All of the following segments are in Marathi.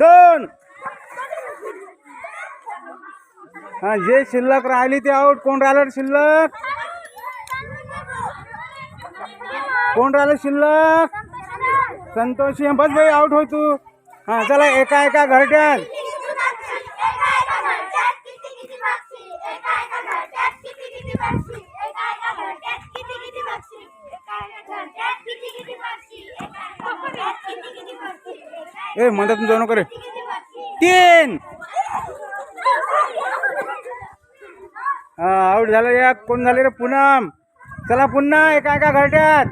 दोन. हा जे शिल्लक राहिली ते आउट कोण राहिलं शिल्लक? कोण राहिलं शिल्लक? संतोषी. बस भाई आउट होय तू. हा चला एका एका घरट्यात. ए मधातून जाऊ नको रे. तीन. हा आऊट झालं या कोण झाले रे? पूनम. चला पुन्हा एका एका घरट्यात.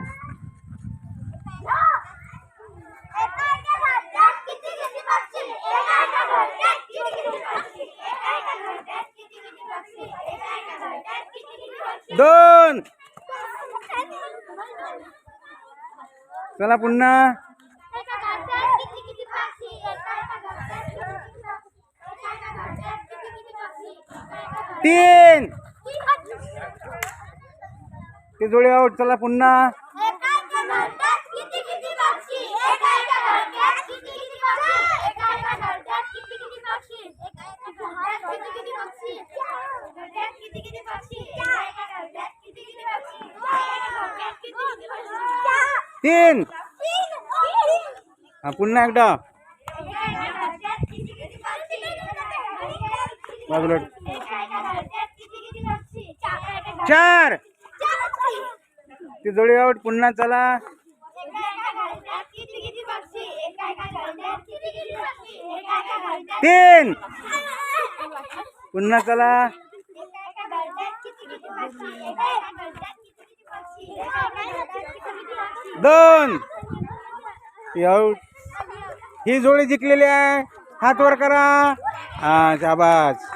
दोन. चला पुन्हा. तीन. ते जोडे आउट चला पुन्हा. तीन. हा पुन्हा एकदा. बाजूला. चार ते जोडी आउट पुन्हा चला. तीन. पुन्हा चला. दोन. आउट ही जोडी जिंकलेली आहे. हात वर करा. हा शाबास.